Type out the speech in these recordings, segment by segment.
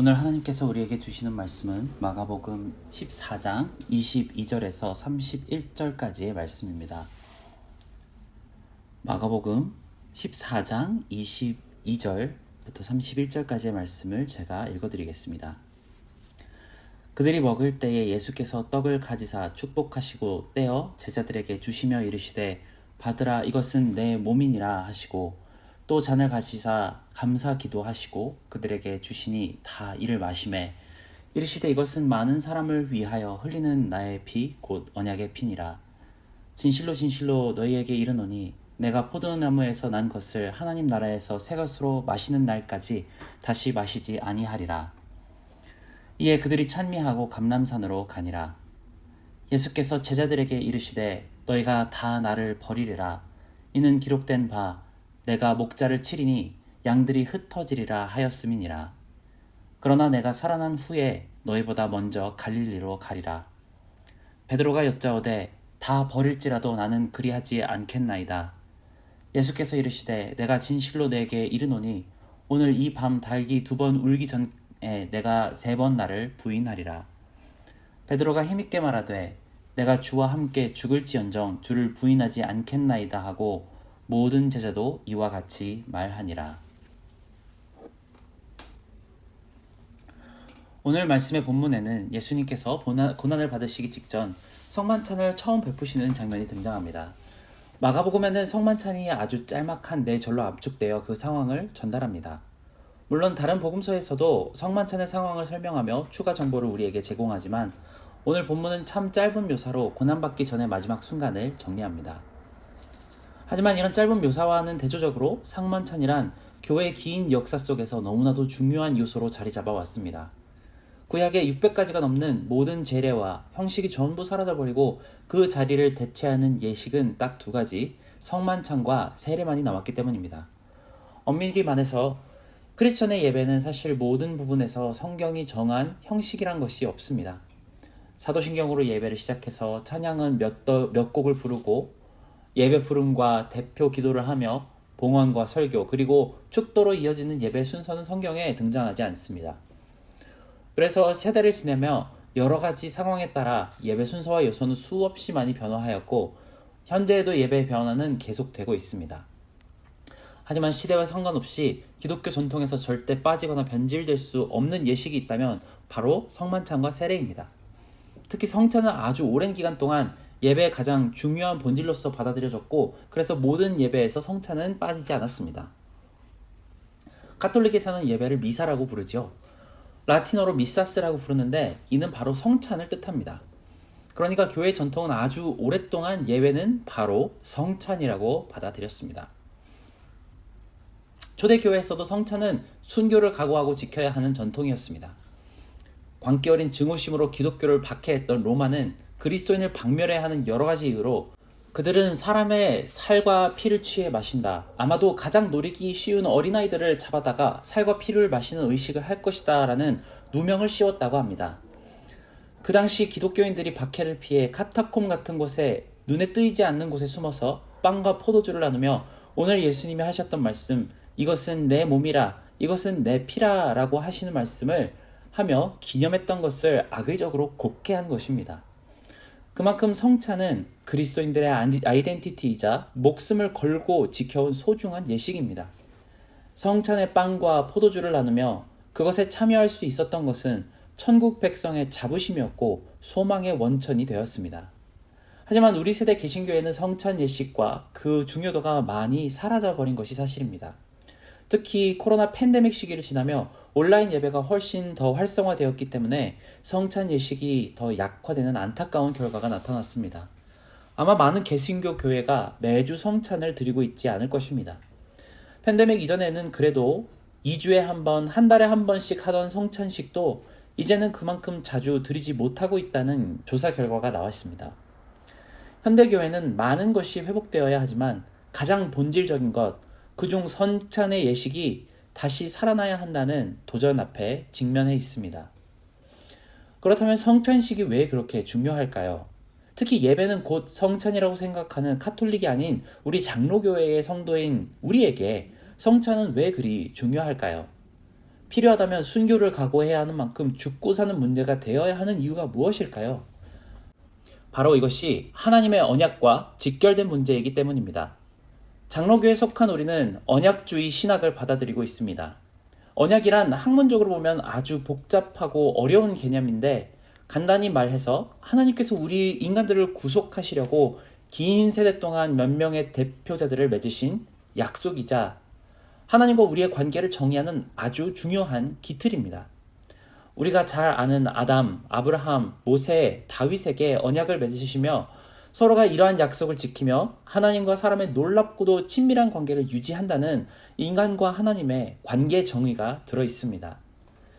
오늘 하나님께서 우리에게 주시는 말씀은 마가복음 14장 22절에서 31절까지의 말씀입니다. 마가복음 14장 22절부터 31절까지의 말씀을 제가 읽어드리겠습니다. 그들이 먹을 때에 예수께서 떡을 가지사 축복하시고 떼어 제자들에게 주시며 이르시되 받으라 이것은 내 몸이니라 하시고 또 잔을 가지사 감사 기도하시고 그들에게 주시니 다 이를 마심에 이르시되 이것은 많은 사람을 위하여 흘리는 나의 피 곧 언약의 피니라. 진실로 진실로 너희에게 이르노니 내가 포도나무에서 난 것을 하나님 나라에서 새 것으로 마시는 날까지 다시 마시지 아니하리라. 이에 그들이 찬미하고 감람산으로 가니라. 예수께서 제자들에게 이르시되 너희가 다 나를 버리리라. 이는 기록된 바 내가 목자를 치리니 양들이 흩어지리라 하였음이니라. 그러나 내가 살아난 후에 너희보다 먼저 갈릴리로 가리라. 베드로가 여짜오되 다 버릴지라도 나는 그리하지 않겠나이다. 예수께서 이르시되 내가 진실로 내게 이르노니 오늘 이 밤 달기 두 번 울기 전에 내가 세 번 나를 부인하리라. 베드로가 힘있게 말하되 내가 주와 함께 죽을지언정 주를 부인하지 않겠나이다 하고 모든 제자도 이와 같이 말하니라. 오늘 말씀의 본문에는 예수님께서 고난을 받으시기 직전 성만찬을 처음 베푸시는 장면이 등장합니다. 마가복음에는 성만찬이 아주 짤막한 네 절로 압축되어 그 상황을 전달합니다. 물론 다른 복음서에서도 성만찬의 상황을 설명하며 추가 정보를 우리에게 제공하지만 오늘 본문은 참 짧은 묘사로 고난받기 전의 마지막 순간을 정리합니다. 하지만 이런 짧은 묘사와는 대조적으로 상만찬이란 교회의 긴 역사 속에서 너무나도 중요한 요소로 자리 잡아왔습니다. 구약에 600가지가 넘는 모든 재례와 형식이 전부 사라져버리고 그 자리를 대체하는 예식은 딱 두 가지, 성만찬과 세례만이 남았기 때문입니다. 엄밀히 말해서 크리스천의 예배는 사실 모든 부분에서 성경이 정한 형식이란 것이 없습니다. 사도신경으로 예배를 시작해서 찬양은 몇, 더, 몇 곡을 부르고 예배 부름과 대표 기도를 하며 봉헌과 설교 그리고 축도로 이어지는 예배 순서는 성경에 등장하지 않습니다. 그래서 세대를 지내며 여러 가지 상황에 따라 예배 순서와 요소는 수없이 많이 변화하였고 현재에도 예배의 변화는 계속되고 있습니다. 하지만 시대와 상관없이 기독교 전통에서 절대 빠지거나 변질될 수 없는 예식이 있다면 바로 성만찬과 세례입니다. 특히 성찬은 아주 오랜 기간 동안 예배의 가장 중요한 본질로서 받아들여졌고 그래서 모든 예배에서 성찬은 빠지지 않았습니다. 가톨릭에서는 예배를 미사라고 부르죠. 라틴어로 미사스라고 부르는데 이는 바로 성찬을 뜻합니다. 그러니까 교회 전통은 아주 오랫동안 예배는 바로 성찬이라고 받아들였습니다. 초대교회에서도 성찬은 순교를 각오하고 지켜야 하는 전통이었습니다. 광기 어린 증오심으로 기독교를 박해했던 로마는 그리스도인을 박멸해야 하는 여러 가지 이유로 그들은 사람의 살과 피를 취해 마신다. 아마도 가장 노리기 쉬운 어린아이들을 잡아다가 살과 피를 마시는 의식을 할 것이다. 라는 누명을 씌웠다고 합니다. 그 당시 기독교인들이 박해를 피해 카타콤 같은 곳에 눈에 뜨이지 않는 곳에 숨어서 빵과 포도주를 나누며 오늘 예수님이 하셨던 말씀, 이것은 내 몸이라, 이것은 내 피라 라고 하시는 말씀을 하며 기념했던 것을 악의적으로 곱게 한 것입니다. 그만큼 성찬은 그리스도인들의 아이덴티티이자 목숨을 걸고 지켜온 소중한 예식입니다. 성찬의 빵과 포도주를 나누며 그것에 참여할 수 있었던 것은 천국 백성의 자부심이었고 소망의 원천이 되었습니다. 하지만 우리 세대 개신교회는 성찬 예식과 그 중요도가 많이 사라져 버린 것이 사실입니다. 특히 코로나 팬데믹 시기를 지나며 온라인 예배가 훨씬 더 활성화되었기 때문에 성찬 예식이 더 약화되는 안타까운 결과가 나타났습니다. 아마 많은 개신교 교회가 매주 성찬을 드리고 있지 않을 것입니다. 팬데믹 이전에는 그래도 2주에 한 번, 한 달에 한 번씩 하던 성찬식도 이제는 그만큼 자주 드리지 못하고 있다는 조사 결과가 나왔습니다. 현대교회는 많은 것이 회복되어야 하지만 가장 본질적인 것, 그중 선찬의 예식이 다시 살아나야 한다는 도전 앞에 직면해 있습니다. 그렇다면 성찬식이 왜 그렇게 중요할까요? 특히 예배는 곧 성찬이라고 생각하는 카톨릭이 아닌 우리 장로교회의 성도인 우리에게 성찬은 왜 그리 중요할까요? 필요하다면 순교를 각오해야 하는 만큼 죽고 사는 문제가 되어야 하는 이유가 무엇일까요? 바로 이것이 하나님의 언약과 직결된 문제이기 때문입니다. 장로교에 속한 우리는 언약주의 신학을 받아들이고 있습니다. 언약이란 학문적으로 보면 아주 복잡하고 어려운 개념인데 간단히 말해서 하나님께서 우리 인간들을 구속하시려고 긴 세대 동안 몇 명의 대표자들을 맺으신 약속이자 하나님과 우리의 관계를 정의하는 아주 중요한 기틀입니다. 우리가 잘 아는 아담, 아브라함, 모세, 다윗에게 언약을 맺으시며 서로가 이러한 약속을 지키며 하나님과 사람의 놀랍고도 친밀한 관계를 유지한다는 인간과 하나님의 관계 정의가 들어 있습니다.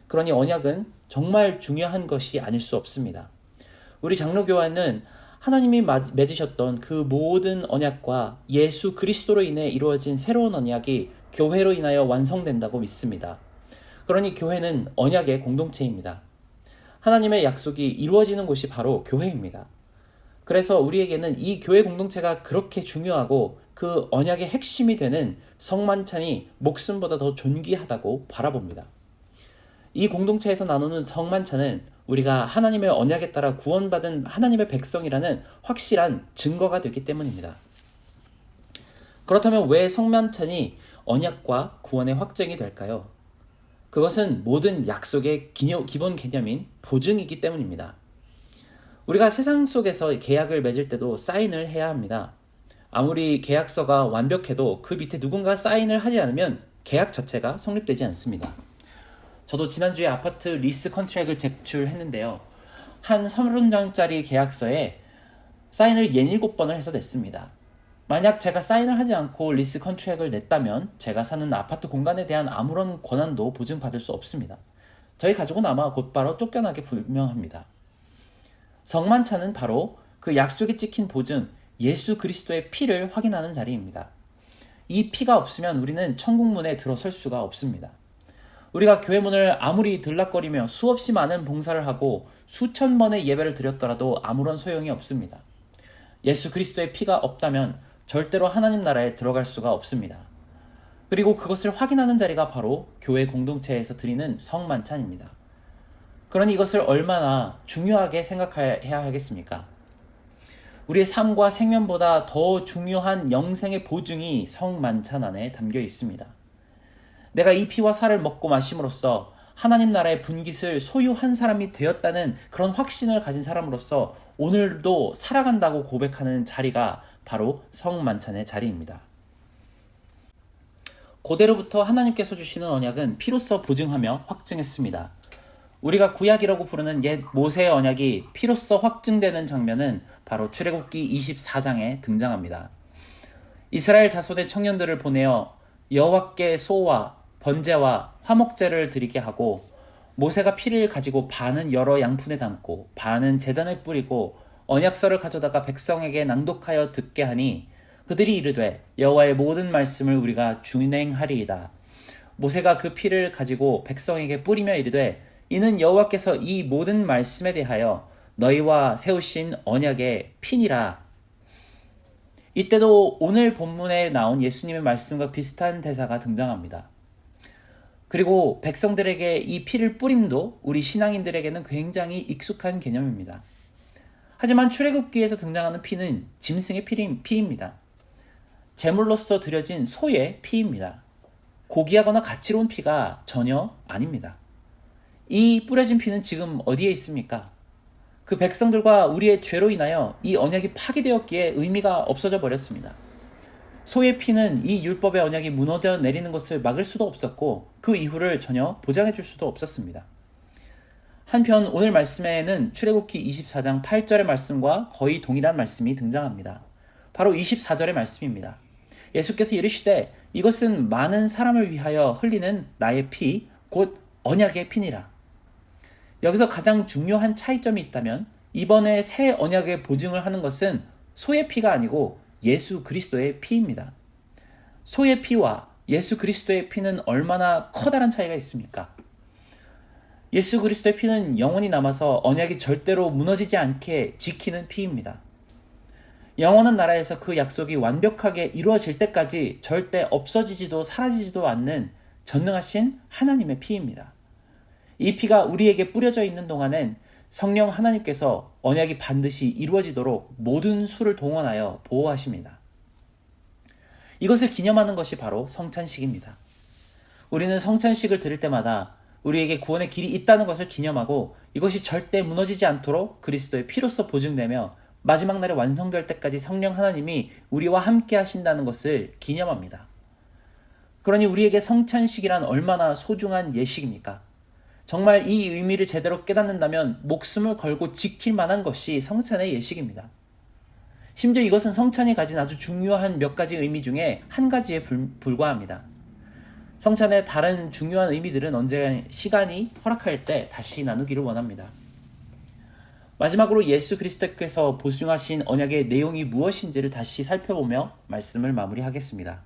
그러니 언약은 정말 중요한 것이 아닐 수 없습니다. 우리 장로교회는 하나님이 맺으셨던 그 모든 언약과 예수 그리스도로 인해 이루어진 새로운 언약이 교회로 인하여 완성된다고 믿습니다. 그러니 교회는 언약의 공동체입니다. 하나님의 약속이 이루어지는 곳이 바로 교회입니다. 그래서 우리에게는 이 교회 공동체가 그렇게 중요하고 그 언약의 핵심이 되는 성만찬이 목숨보다 더 존귀하다고 바라봅니다. 이 공동체에서 나누는 성만찬은 우리가 하나님의 언약에 따라 구원받은 하나님의 백성이라는 확실한 증거가 되기 때문입니다. 그렇다면 왜 성만찬이 언약과 구원의 확정이 될까요? 그것은 모든 약속의 기본 개념인 보증이기 때문입니다. 우리가 세상 속에서 계약을 맺을 때도 사인을 해야 합니다. 아무리 계약서가 완벽해도 그 밑에 누군가 사인을 하지 않으면 계약 자체가 성립되지 않습니다. 저도 지난주에 아파트 리스 컨트랙을 제출했는데요. 한 30장짜리 계약서에 사인을 67번을 해서 냈습니다. 만약 제가 사인을 하지 않고 리스 컨트랙을 냈다면 제가 사는 아파트 공간에 대한 아무런 권한도 보증받을 수 없습니다. 저희 가족은 아마 곧바로 쫓겨나게 불명합니다. 성만찬은 바로 그 약속에 찍힌 보증 예수 그리스도의 피를 확인하는 자리입니다. 이 피가 없으면 우리는 천국 문에 들어설 수가 없습니다. 우리가 교회 문을 아무리 들락거리며 수없이 많은 봉사를 하고 수천 번의 예배를 드렸더라도 아무런 소용이 없습니다. 예수 그리스도의 피가 없다면 절대로 하나님 나라에 들어갈 수가 없습니다. 그리고 그것을 확인하는 자리가 바로 교회 공동체에서 드리는 성만찬입니다. 그러니 이것을 얼마나 중요하게 생각해야 하겠습니까? 우리의 삶과 생명보다 더 중요한 영생의 보증이 성만찬 안에 담겨 있습니다. 내가 이 피와 살을 먹고 마심으로써 하나님 나라의 분깃을 소유한 사람이 되었다는 그런 확신을 가진 사람으로서 오늘도 살아간다고 고백하는 자리가 바로 성만찬의 자리입니다. 고대로부터 하나님께서 주시는 언약은 피로써 보증하며 확증했습니다. 우리가 구약이라고 부르는 옛 모세의 언약이 피로써 확증되는 장면은 바로 출애굽기 24장에 등장합니다. 이스라엘 자손의 청년들을 보내어 여호와께 소와 번제와 화목제를 드리게 하고 모세가 피를 가지고 반은 여러 양푼에 담고 반은 제단에 뿌리고 언약서를 가져다가 백성에게 낭독하여 듣게 하니 그들이 이르되 여호와의 모든 말씀을 우리가 준행하리이다. 모세가 그 피를 가지고 백성에게 뿌리며 이르되 이는 여호와께서 이 모든 말씀에 대하여 너희와 세우신 언약의 핀이라. 이때도 오늘 본문에 나온 예수님의 말씀과 비슷한 대사가 등장합니다. 그리고 백성들에게 이 피를 뿌림도 우리 신앙인들에게는 굉장히 익숙한 개념입니다. 하지만 출애굽기에서 등장하는 피는 짐승의 피입니다. 제물로서 드려진 소의 피입니다. 고귀하거나 가치로운 피가 전혀 아닙니다. 이 뿌려진 피는 지금 어디에 있습니까? 그 백성들과 우리의 죄로 인하여 이 언약이 파기되었기에 의미가 없어져 버렸습니다. 소의 피는 이 율법의 언약이 무너져 내리는 것을 막을 수도 없었고 그 이후를 전혀 보장해 줄 수도 없었습니다. 한편 오늘 말씀에는 출애굽기 24장 8절의 말씀과 거의 동일한 말씀이 등장합니다. 바로 24절의 말씀입니다. 예수께서 이르시되 이것은 많은 사람을 위하여 흘리는 나의 피, 곧 언약의 피니라. 여기서 가장 중요한 차이점이 있다면 이번에 새 언약의 보증을 하는 것은 소의 피가 아니고 예수 그리스도의 피입니다. 소의 피와 예수 그리스도의 피는 얼마나 커다란 차이가 있습니까? 예수 그리스도의 피는 영원히 남아서 언약이 절대로 무너지지 않게 지키는 피입니다. 영원한 나라에서 그 약속이 완벽하게 이루어질 때까지 절대 없어지지도 사라지지도 않는 전능하신 하나님의 피입니다. 이 피가 우리에게 뿌려져 있는 동안엔 성령 하나님께서 언약이 반드시 이루어지도록 모든 수를 동원하여 보호하십니다. 이것을 기념하는 것이 바로 성찬식입니다. 우리는 성찬식을 들을 때마다 우리에게 구원의 길이 있다는 것을 기념하고 이것이 절대 무너지지 않도록 그리스도의 피로써 보증되며 마지막 날에 완성될 때까지 성령 하나님이 우리와 함께 하신다는 것을 기념합니다. 그러니 우리에게 성찬식이란 얼마나 소중한 예식입니까? 정말 이 의미를 제대로 깨닫는다면 목숨을 걸고 지킬 만한 것이 성찬의 예식입니다. 심지어 이것은 성찬이 가진 아주 중요한 몇 가지 의미 중에 한 가지에 불, 불과합니다. 성찬의 다른 중요한 의미들은 언제 시간이 허락할 때 다시 나누기를 원합니다. 마지막으로 예수 그리스도께서 보증하신 언약의 내용이 무엇인지를 다시 살펴보며 말씀을 마무리하겠습니다.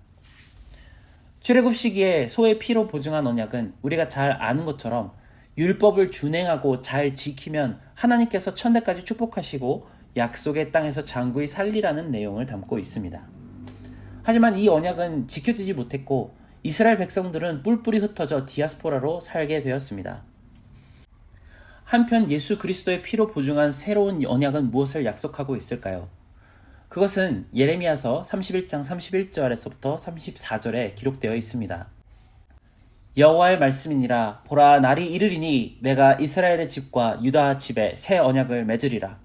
출애굽 시기에 소의 피로 보증한 언약은 우리가 잘 아는 것처럼 율법을 준행하고 잘 지키면 하나님께서 천대까지 축복하시고 약속의 땅에서 장구히 살리라는 내용을 담고 있습니다. 하지만 이 언약은 지켜지지 못했고 이스라엘 백성들은 뿔뿔이 흩어져 디아스포라로 살게 되었습니다. 한편 예수 그리스도의 피로 보증한 새로운 언약은 무엇을 약속하고 있을까요? 그것은 예레미야서 31장 31절에서부터 34절에 기록되어 있습니다. 여호와의 말씀이니라. 보라 날이 이르리니 내가 이스라엘의 집과 유다 집에 새 언약을 맺으리라.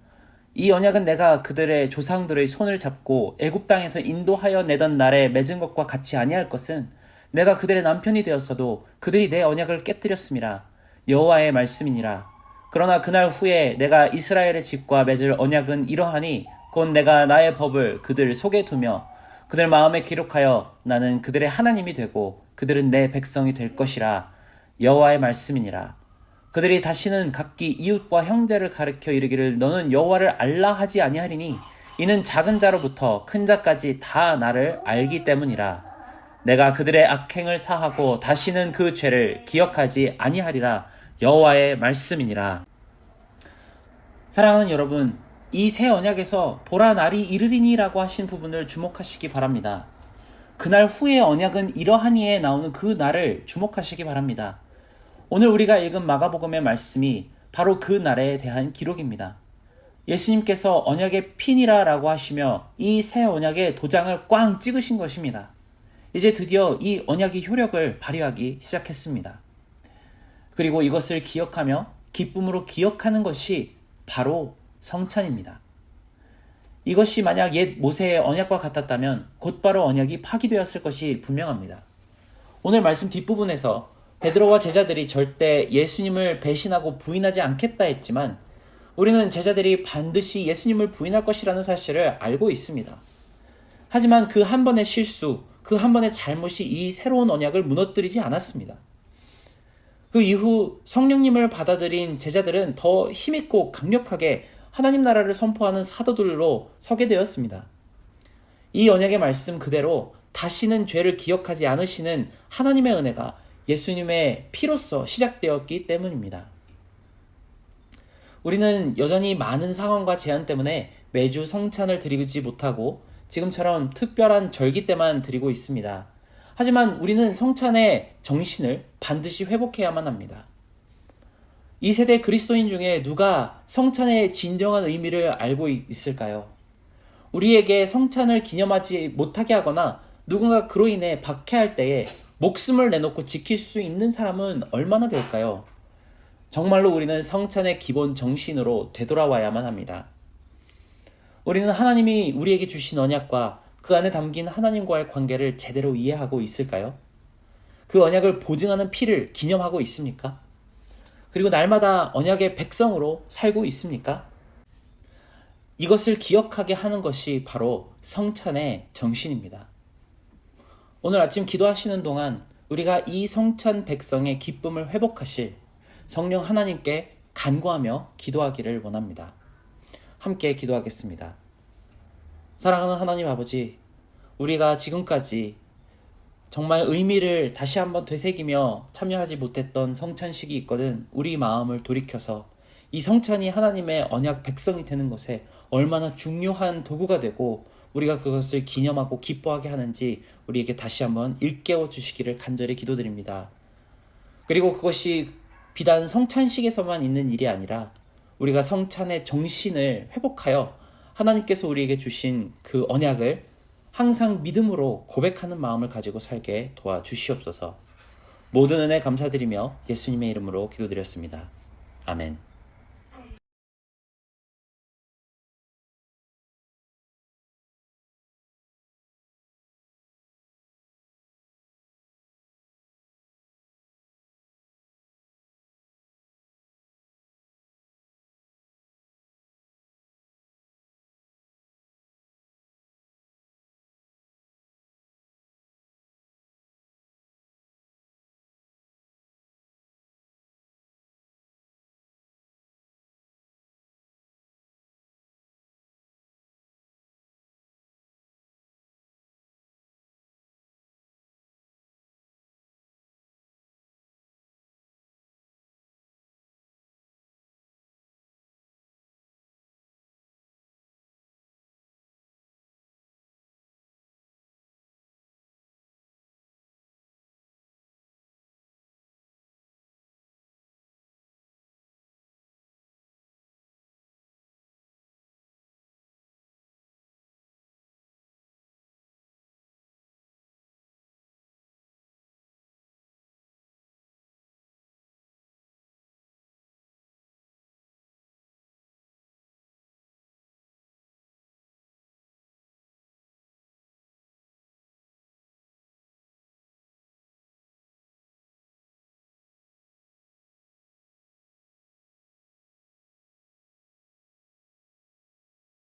이 언약은 내가 그들의 조상들의 손을 잡고 애굽 땅에서 인도하여 내던 날에 맺은 것과 같이 아니할 것은 내가 그들의 남편이 되었어도 그들이 내 언약을 깨뜨렸음이라 여호와의 말씀이니라. 그러나 그날 후에 내가 이스라엘의 집과 맺을 언약은 이러하니 곧 내가 나의 법을 그들 속에 두며 그들 마음에 기록하여 나는 그들의 하나님이 되고 그들은 내 백성이 될 것이라 여호와의 말씀이니라. 그들이 다시는 각기 이웃과 형제를 가르켜 이르기를 너는 여호와를 알라 하지 아니하리니 이는 작은 자로부터 큰 자까지 다 나를 알기 때문이라. 내가 그들의 악행을 사하고 다시는 그 죄를 기억하지 아니하리라. 여호와의 말씀이니라. 사랑하는 여러분 이 새 언약에서 보라 날이 이르리니라고 하신 부분을 주목하시기 바랍니다. 그날 후의 언약은 이러하니에 나오는 그 날을 주목하시기 바랍니다. 오늘 우리가 읽은 마가복음의 말씀이 바로 그 날에 대한 기록입니다. 예수님께서 언약의 핀이라라고 하시며 이 새 언약의 도장을 꽝 찍으신 것입니다. 이제 드디어 이 언약의 효력을 발휘하기 시작했습니다. 그리고 이것을 기억하며 기쁨으로 기억하는 것이 바로 성찬입니다. 이것이 만약 옛 모세의 언약과 같았다면 곧바로 언약이 파기되었을 것이 분명합니다. 오늘 말씀 뒷부분에서 베드로와 제자들이 절대 예수님을 배신하고 부인하지 않겠다 했지만 우리는 제자들이 반드시 예수님을 부인할 것이라는 사실을 알고 있습니다. 하지만 그 한 번의 실수, 그 한 번의 잘못이 이 새로운 언약을 무너뜨리지 않았습니다. 그 이후 성령님을 받아들인 제자들은 더 힘있고 강력하게 하나님 나라를 선포하는 사도들로 서게 되었습니다. 이 언약의 말씀 그대로 다시는 죄를 기억하지 않으시는 하나님의 은혜가 예수님의 피로써 시작되었기 때문입니다. 우리는 여전히 많은 상황과 제한 때문에 매주 성찬을 드리지 못하고 지금처럼 특별한 절기 때만 드리고 있습니다. 하지만 우리는 성찬의 정신을 반드시 회복해야만 합니다. 이 세대 그리스도인 중에 누가 성찬의 진정한 의미를 알고 있을까요? 우리에게 성찬을 기념하지 못하게 하거나 누군가 그로 인해 박해할 때에 목숨을 내놓고 지킬 수 있는 사람은 얼마나 될까요? 정말로 우리는 성찬의 기본 정신으로 되돌아와야만 합니다. 우리는 하나님이 우리에게 주신 언약과 그 안에 담긴 하나님과의 관계를 제대로 이해하고 있을까요? 그 언약을 보증하는 피를 기념하고 있습니까? 그리고 날마다 언약의 백성으로 살고 있습니까? 이것을 기억하게 하는 것이 바로 성찬의 정신입니다. 오늘 아침 기도하시는 동안 우리가 이 성찬 백성의 기쁨을 회복하실 성령 하나님께 간구하며 기도하기를 원합니다. 함께 기도하겠습니다. 사랑하는 하나님 아버지, 우리가 지금까지 정말 의미를 다시 한번 되새기며 참여하지 못했던 성찬식이 있거든 우리 마음을 돌이켜서 이 성찬이 하나님의 언약 백성이 되는 것에 얼마나 중요한 도구가 되고 우리가 그것을 기념하고 기뻐하게 하는지 우리에게 다시 한번 일깨워 주시기를 간절히 기도드립니다. 그리고 그것이 비단 성찬식에서만 있는 일이 아니라 우리가 성찬의 정신을 회복하여 하나님께서 우리에게 주신 그 언약을 항상 믿음으로 고백하는 마음을 가지고 살게 도와주시옵소서. 모든 은혜 감사드리며 예수님의 이름으로 기도드렸습니다. 아멘.